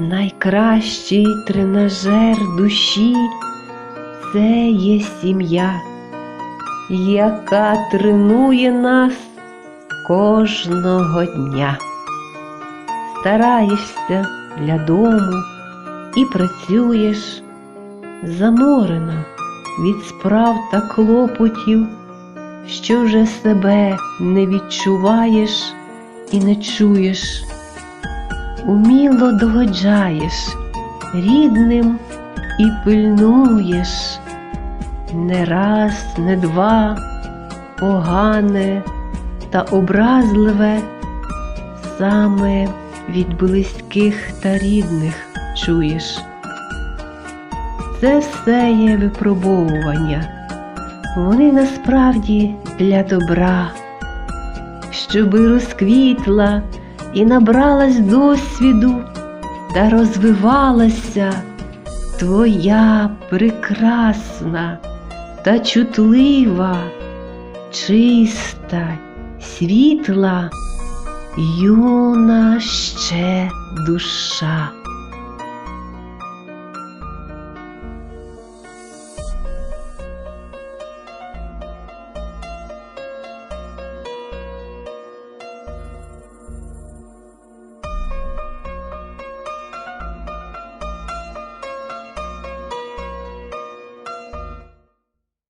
Найкращий тренажер душі це є сім'я, яка тренує нас кожного дня. Стараєшся для дому і працюєш заморено від справ та клопотів, що вже себе не відчуваєш і не чуєш. Уміло догоджаєш рідним і пильнуєш не раз, не два, погане та образливе саме від близьких та рідних чуєш. Це все є випробовування. Вони насправді для добра, щоби розквітла і набралась досвіду та розвивалася твоя прекрасна та чутлива, чиста, світла, юна ще душа.